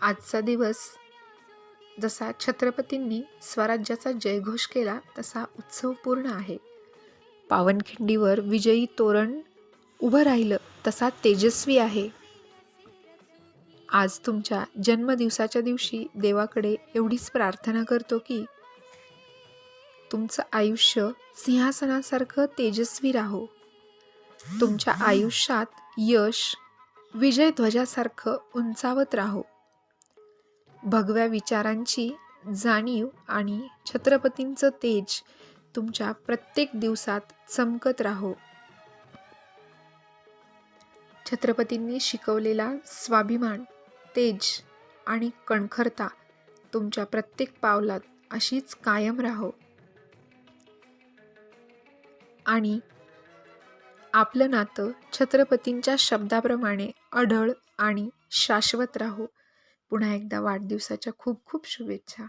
आजचा दिवस जसा छत्रपतींनी स्वराज्याचा जयघोष केला तसा उत्सवपूर्ण आहे. पावनखिंडीवर विजयी तोरण उभं राहिलं तसा तेजस्वी आहे. आज तुमच्या जन्मदिवसाच्या दिवशी देवाकडे एवढीच प्रार्थना करतो की तुमचं आयुष्य सिंहासनासारखं तेजस्वी राहो. तुमच्या आयुष्यात यश विजयध्वजासारखं उंचावत राहो. भगव्या विचारांची जाणीव आणि छत्रपतींचं तेज तुमच्या प्रत्येक दिवसात चमकत राहो. छत्रपतींनी शिकवलेला स्वाभिमान तेज आणि कणखरता तुमच्या प्रत्येक पावलात अशीच कायम राहो. आणि आपलं नातं छत्रपतींच्या शब्दाप्रमाणे अढळ आणि शाश्वत राहो. पुन्हा एकदा वाढदिवसाच्या खूप खूप शुभेच्छा.